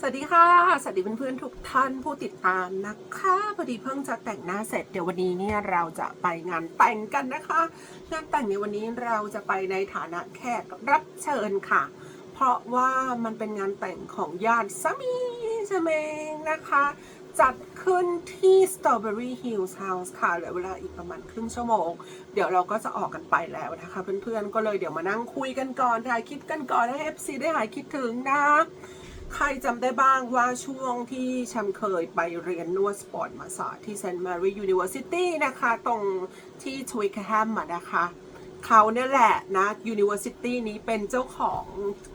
สวัสดีค่ะ สวัสดีเพื่อนๆทุกท่านผู้ติดตามนะคะพอดีเพิ่งจะแต่งหน้าเสร็จเดี๋ยววันนี้เนี่ยเราจะไปงานแต่งกันนะคะ งานแต่งในวันนี้เราจะไปในฐานะแขกรับเชิญค่ะ เพราะว่ามันเป็นงานแต่งของญาติสามีใช่ไหมนะคะ จัดขึ้นที่ Strawberry Hills House ค่ะเหลือเวลาอีกประมาณครึ่งชั่วโมง เดี๋ยวเราก็จะออกกันไปแล้วนะคะ เพื่อนๆก็เลยเดี๋ยวมานั่งคุยกันก่อนถ่ายคลิปกันก่อนให้ FC ได้หายคิดถึงนะ ใครจำได้บ้างว่าช่วงที่ฉันเคยไปเรียนนวดสปอร์ตมาสาที่เซนต์แมรี่ยูนิเวอร์ซิตี้นะคะ ตรงที่ทวิกแฮมนะคะเขาเนี่ยแหละนะ University นี้เป็นเจ้าของ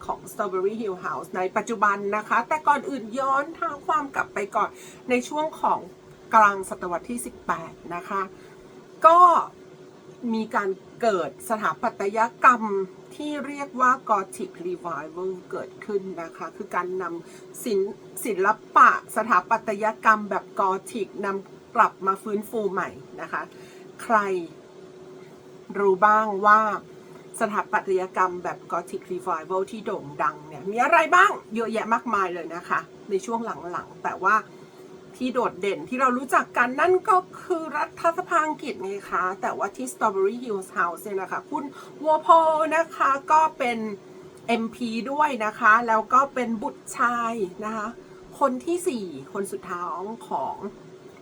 ของ Strawberry Hill House ในปัจจุบันนะคะ แต่ก่อนอื่นย้อนทางความกลับไปก่อนในช่วงของกลางศตวรรษที่ 18 นะคะ ก็มีการเกิดสถาปัตยกรรม ที่เรียกว่า Gothic Revival เกิดขึ้นนะคะ คือการนำศิลป์ศิลปะสถาปัตยกรรมแบบกอธิกนำกลับมาฟื้นฟูใหม่นะคะ ใครรู้บ้างว่าสถาปัตยกรรมแบบ Gothic Revival ที่โด่งดังเนี่ย มีอะไรบ้างเยอะแยะมากมายเลยนะคะ ในช่วงหลังๆ แต่ว่า ที่โดดเด่นที่เรารู้จักกันนั่นก็คือรัฐสภาอังกฤษไงคะ แต่ว่าที่ Strawberry Hills House เนี่ยนะคะ คุณวัวโพนะคะก็เป็น MP ด้วยนะคะ แล้วก็เป็นบุตรชายนะคะ คนที่ 4 คนสุดท้องของ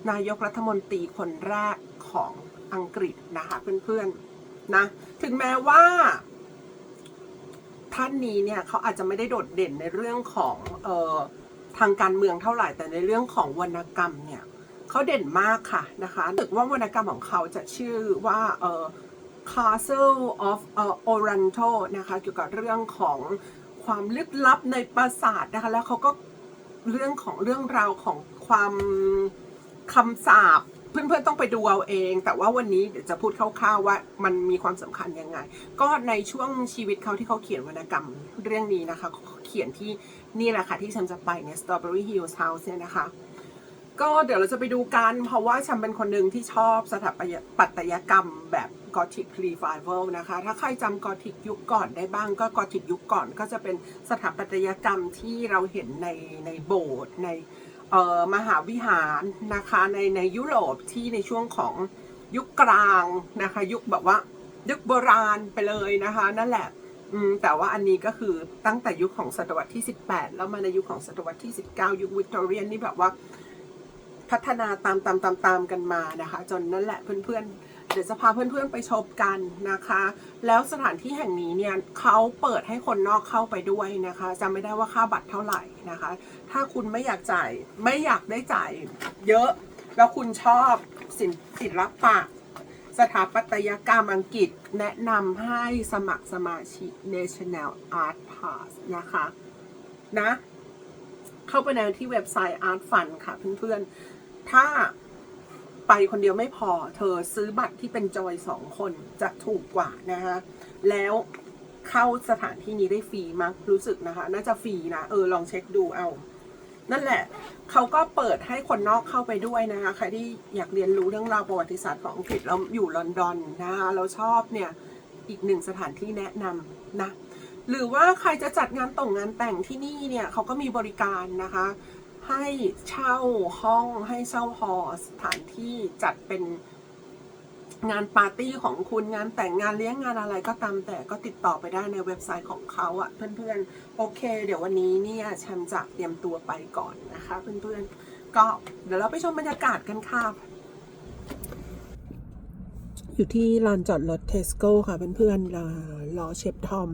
นายกรัฐมนตรีคนแรกของอังกฤษนะคะเพื่อนๆนะ ถึงแม้ว่าท่านนี้เนี่ยเขาอาจจะไม่ได้โดดเด่นในเรื่องของเออ ทางการเมืองเท่าไหร่แต่ในเรื่องของวรรณกรรมเนี่ยเขาเด่นมากค่ะนะคะรู้สึกว่าวรรณกรรมของเขาจะชื่อว่าเออ Castle of เอ่อ Oranto นะคะเกี่ยวกับเรื่องของความลึกลับในปราสาทนะคะแล้วเขาก็เรื่องของเรื่องราวของความคำสาปเพื่อนๆต้องไปดูเอาเอง แต่ว่าวันนี้เดี๋ยวจะพูดคร่าวๆว่ามันมีความสำคัญยังไง ก็ในช่วงชีวิตเขาที่เขาเขียนวรรณกรรมเรื่องนี้นะคะ เขียนที่นี่แหละค่ะ ที่ฉันจะไปเนี่ย Strawberry Hills House เนี่ยนะคะ ก็เดี๋ยวเราจะไปดูกัน เพราะว่าฉันเป็นคนหนึ่งที่ชอบสถาปัตยกรรมแบบ Gothic Revival นะคะ ถ้าใครจำ Gothic ยุคก่อนได้บ้างก็ Gothic ยุคก่อนก็จะเป็นสถาปัตยกรรมที่เราเห็นในในโบสถ์ในมหาวิหารนะคะในในยุโรปที่ในช่วงของยุคกลางนะคะ ยุคแบบว่ายุคโบราณไปเลยนะคะ นั่นแหละ อืมแต่ว่าอันนี้ก็คือตั้งแต่ยุคของศตวรรษที่ 18 แล้วมาในยุคของศตวรรษที่ 19 ยุควิกตอเรียนนี่แบบว่าพัฒนาตามตามตามตามกันมานะคะ จนนั่นแหละเพื่อนๆ เดี๋ยวจะพาเพื่อนๆไปชมกันนะคะ แล้วสถานที่แห่งนี้เนี่ยเขาเปิดให้คนนอกเข้าไปด้วยนะคะจำไม่ได้ว่าค่าบัตรเท่าไหร่นะคะ ถ้าคุณไม่อยากจ่ายไม่อยากได้จ่ายเยอะ แล้วคุณชอบศิลป์ศิลปะ สถาปัตยกรรมอังกฤษแนะนำให้สมัครสมาชิก National Art Pass นะคะ นะ เข้าไปในที่เว็บไซต์ Art Fund ค่ะเพื่อนๆ ถ้าไปคนเดียวไม่พอ เธอซื้อบัตรที่เป็นจอยสองคนจะถูกกว่านะคะแล้วเข้าสถานที่นี้ได้ฟรีมั้งรู้สึกนะคะ น่าจะฟรีนะ เออ ลองเช็คดูเอา นั่นแหละเขาก็เปิดให้คนนอกเข้าไปด้วยนะคะใครที่อยากเรียนรู้เรื่องราวประวัติศาสตร์ของอังกฤษเราอยู่ลอนดอนนะคะเราชอบเนี่ยอีกหนึ่งสถานที่แนะนำนะหรือว่าใครจะจัดงานต่งงานแต่งที่นี่เนี่ยเขาก็มีบริการนะคะ ให้เช่าห้องให้เช่าหอสถานที่จัดเป็น งานปาร์ตี้ของคุณงานแต่งงานเลี้ยงงานอะไรก็ตามแต่ก็ติดต่อไปได้ในเว็บไซต์ของเขาอะเพื่อนๆโอเค เดี๋ยววันนี้เนี่ยฉันจะเตรียมตัวไปก่อนนะคะ เพื่อนๆก็เดี๋ยวเราไปชมบรรยากาศกันค่ะ อยู่ที่ลานจอดรถเทสโก้ค่ะเพื่อนๆรอรอเชฟทอม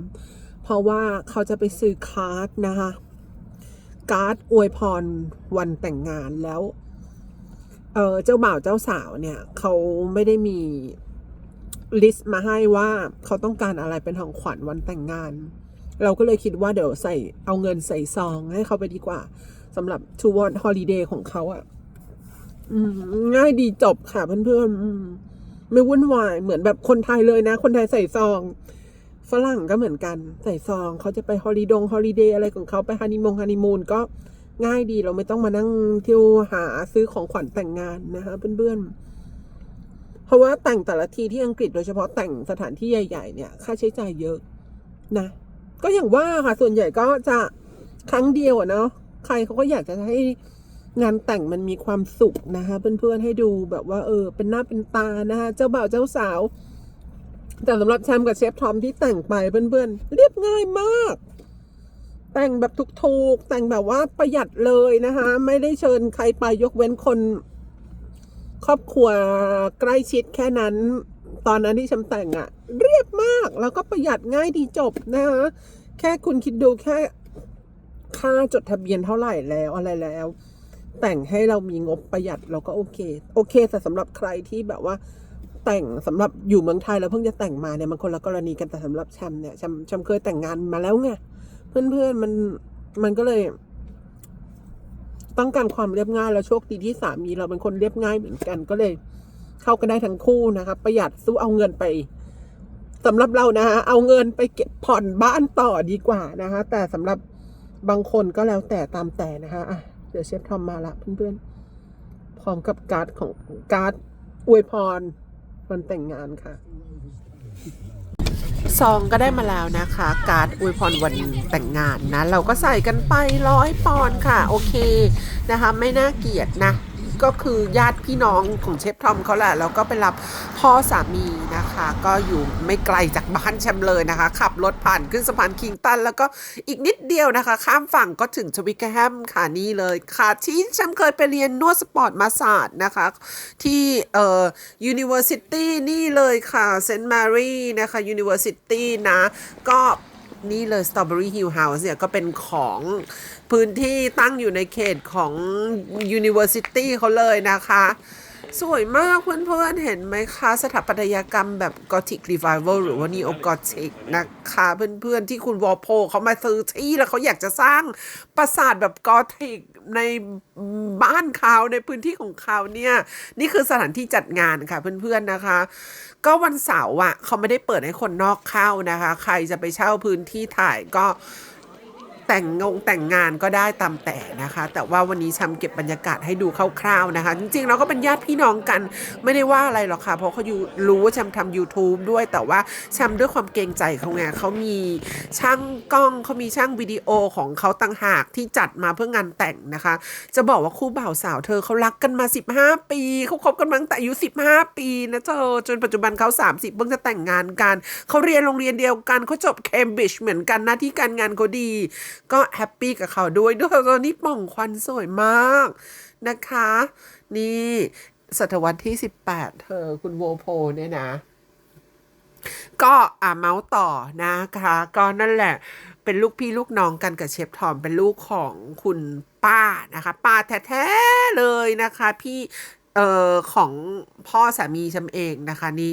เพราะว่าเขาจะไปซื้อการ์ดนะคะ การ์ดอวยพรวันแต่งงานแล้ว เออเจ้าบ่าวเจ้าสาวเนี่ยเขาไม่ได้มีลิสต์มาให้ว่าเขาต้องการอะไรเป็นของขวัญวันแต่งงาน เราก็เลยคิดว่าเดี๋ยวใส่เอาเงินใส่ซองให้เขาไปดีกว่าสำหรับทูวอนฮอลิเดย์ของเขาอะ่ะง่ายดีจบค่ะเพื่อนๆไม่วุ่นวายเหมือนแบบคนไทยเลยนะ คนไทยใส่ซอง ฝรั่งก็เหมือนกัน ใส่ซองเขาจะไปฮอลิดงฮอลิเดย์อะไรของเขาไปฮันนีมงฮันนีมูนก็ ง่ายดีเราไม่ต้องมานั่งเที่ยวหาซื้อของขวัญแต่งงานนะคะเพื่อนๆ เพราะว่าแต่งแต่ละทีที่อังกฤษโดยเฉพาะแต่งสถานที่ใหญ่ๆ เนี่ย ค่าใช้จ่ายเยอะนะ ก็อย่างว่าค่ะส่วนใหญ่ก็จะครั้งเดียวเนาะใครเขาก็อยากจะให้งานแต่งมันมีความสุขนะคะเพื่อนๆให้ดูแบบว่าเออ เป็นหน้าเป็นตานะคะเจ้าบ่าวเจ้าสาว แต่สำหรับแชมป์กับเชฟทอมที่แต่งไปเพื่อนๆเรียบง่ายมาก แต่งแบบถูกๆแต่งแบบว่าประหยัดเลยนะคะ ไม่ได้เชิญใครไปยกเว้นคน ครอบครัวใกล้ชิดแค่นั้น ตอนนั้นที่ฉันแต่งอะเรียบมากแล้วก็ประหยัดง่ายดีจบนะคะแค่คุณคิดดูแค่ค่าจดทะเบียนเท่าไหร่แล้วอะไรแล้ว แต่งให้เรามีงบประหยัดเราก็โอเค โอเคแต่สำหรับใครที่แบบว่าแต่งสำหรับอยู่เมืองไทยแล้วเพิ่งจะแต่งมาเนี่ยมันคนละกรณีกันแต่สำหรับแชมเนี่ยแชมแชมเคยแต่งงานมาแล้วไง เพื่อนๆมันมันก็เลย ต้องการความเรียบง่ายแล้วโชคดีที่สามีเราเป็นคนเรียบง่ายเหมือนกัน ก็เลย เข้ากันได้ทั้งคู่นะครับ ประหยัดสู้เอาเงินไปสำหรับเรานะฮะเอาเงินไปเก็บผ่อนบ้านต่อดีกว่านะคะแต่สำหรับบางคนก็แล้วแต่ตามแต่นะคะอะเดี๋ยวเชฟทอมมาละเพื่อนๆ พร้อมกับการ์ดของการ์ดอวยพรวันแต่งงานค่ะ ซองก็ได้มาแล้วนะคะ การ์ดอวยพรวันแต่งงานนะ เราก็ใส่กันไปร้อยปอนค่ะ โอเคนะคะ ไม่น่าเกลียดนะ ก็คือญาติพี่น้องของเชฟทอมเขาแหละแล้วก็ไปรับพ่อสามีนะคะ ก็อยู่ไม่ไกลจากบ้านแชมเลยนะคะ ขับรถผ่านขึ้นสะพานคิงตัน แล้วก็อีกนิดเดียวนะคะ ข้ามฝั่งก็ถึงชวิกแฮมค่ะนี่เลยค่ะ ที่แชมเคยไปเรียนนวดสปอร์ตมาสาดนะคะ ที่เอ่อ University นี่เลยค่ะเซนต์มารีนะคะ University นะ ก็นี่เลย Strawberry Hill House เนี่ยก็เป็นของพื้นที่ตั้งอยู่ในเขตของ University เขาเลยนะคะ สวยมากเพื่อนๆเห็นไหมคะ สถาปัตยกรรมแบบ Gothic Revival หรือว่า Neo Gothic นะคะเพื่อนๆที่คุณวอลโพเขามาซื้อที่แล้วเขาอยากจะสร้างปราสาทแบบ Gothic ในบ้านเขาในพื้นที่ของเขาเนี่ย นี่คือสถานที่จัดงานค่ะเพื่อนๆนะคะ ก็วันเสาร์อะเขาไม่ได้เปิดให้คนนอกเข้านะคะ ใครจะไปเช่าพื้นที่ถ่ายก็ แต่งงงแต่งงานก็ได้ตามแต่นะคะ แต่ว่าวันนี้ชำเก็บบรรยากาศให้ดูคร่าวๆนะคะ จริงๆเราก็เป็นญาติพี่น้องกัน ไม่ได้ว่าอะไรหรอกค่ะ เพราะเขาอยู่รู้ว่าชำทำ YouTube ด้วย แต่ว่าชำด้วยความเกรงใจเขาไงเขามีช่างกล้องเขามีช่างวิดีโอของเขาต่างหากที่จัดมาเพื่องานแต่งนะคะ จะบอกว่าคู่บ่าวสาวเธอเขารักกันมา 15 ปีเขาคบกันมาตั้งแต่อายุ 15 ปีนะเธอจนปัจจุบันเขา 30 เพิ่งจะแต่งงานกันเขาเรียนโรงเรียนเดียวกันเขาจบเคมบริดจ์เหมือนกันหน้าที่การงานเขาดีก็แฮปปี้กับเขาด้วยด้วยตอนนี้ป่องควันสวยมากนะคะ นี่ศตวรรษที่ 18 เธอคุณโวโพเนี่ยนะ ก็อ่าเมาส์ต่อนะคะ ก็นั่นแหละเป็นลูกพี่ลูกน้องกันกับเชฟทอมเป็นลูกของคุณป้านะคะ ป้าแท้ๆเลยนะคะ พี่ เอ่อของพ่อสามีฉันเองนะคะ นี่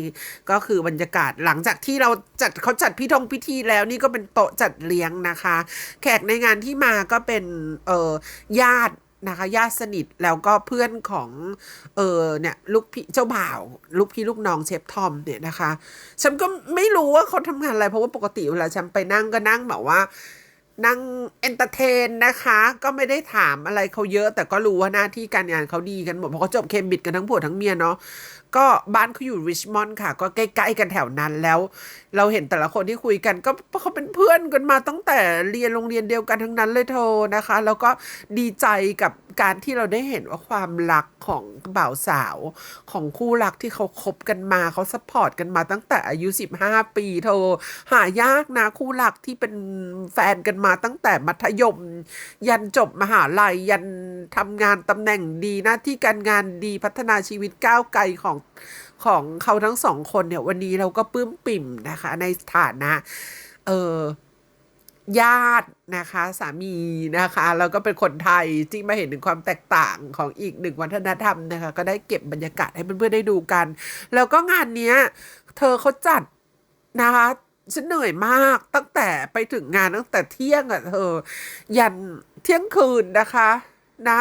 ก็คือบรรยากาศหลังจากที่เราจัดเขาจัดพิธงพิธีแล้วนี่ก็เป็นโต๊ะจัดเลี้ยงนะคะ แขกในงานที่มาก็เป็นเอ่อญาตินะคะญาติสนิทแล้วก็เพื่อนของเออเนี่ยลูกพี่เจ้าบ่าว ลูกพี่ลูกน้องเชฟทอมเนี่ยนะคะ ฉันก็ไม่รู้ว่าเขาทำงานอะไรเพราะว่าปกติเวลาฉันไปนั่งก็นั่งแบบว่า นั่งเอนเตอร์เทนนะคะ ก็ไม่ได้ถามอะไรเขาเยอะ แต่ก็รู้ว่าหน้าที่การงานเขาดีกันหมดเพราะเขาจบเคมบิดกันทั้งผัวทั้งเมียเนาะก็บ้านเขาอยู่ริชมอนด์ค่ะ ก็ใกล้ๆกันแถวนั้นแล้ว เราเห็นแต่ละคนที่คุยกัน ก็เขาเป็นเพื่อนกันมาตั้งแต่เรียนโรงเรียนเดียวกันทั้งนั้นเลยเธอนะคะ แล้วก็ดีใจกับการที่เราได้เห็นว่าความรักของบ่าวสาวของคู่รักที่เขาคบกันมาเขาซัพพอร์ตกันมาตั้งแต่อายุ 15 ปีเธอหายากนะคู่รักที่เป็นแฟนกันมาตั้งแต่มัธยม ยันจบมหาลัยยันทำงานตำแหน่งดีหน้าที่การงานดีพัฒนาชีวิตก้าวไกลของของเขาทั้งสองคนเนี่ย วันนี้เราก็ปลื้มปิ่มนะคะ ในฐานะ เออญาตินะคะ สามีนะคะ แล้วก็เป็นคนไทยที่มาเห็นถึงความแตกต่างของอีกหนึ่งวัฒนธรรมนะคะ ก็ได้เก็บบรรยากาศให้เพื่อนๆได้ดูกัน แล้วก็งานเนี้ย เธอเขาจัดนะคะฉันเหนื่อยมากตั้งแต่ไปถึงงานตั้งแต่เที่ยงอะ่ะเธอ ยันเที่ยงคืนนะคะ นะ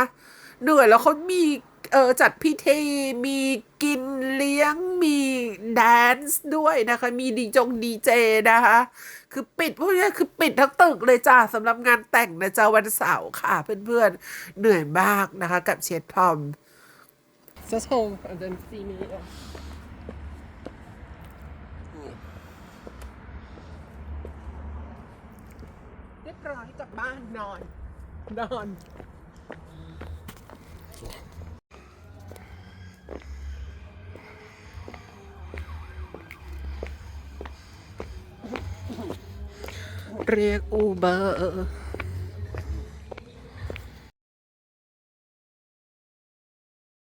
เหนื่อยแล้วเขามีเออจัดพิธีมี กินเลี้ยงมีแดนซ์ด้วยนะคะ มีดีจงดีเจนะคะ คือปิดพวกนี้คือปิดทั้งตึกเลยจ้าสำหรับงานแต่งนะจ้าวันเสาร์ค่ะ เพื่อนๆ เหนื่อยมากนะคะกับเชฟทอม Just hold and then see me เรียบร้อยกลับบ้านนอน นอน เรียกอูเบอร์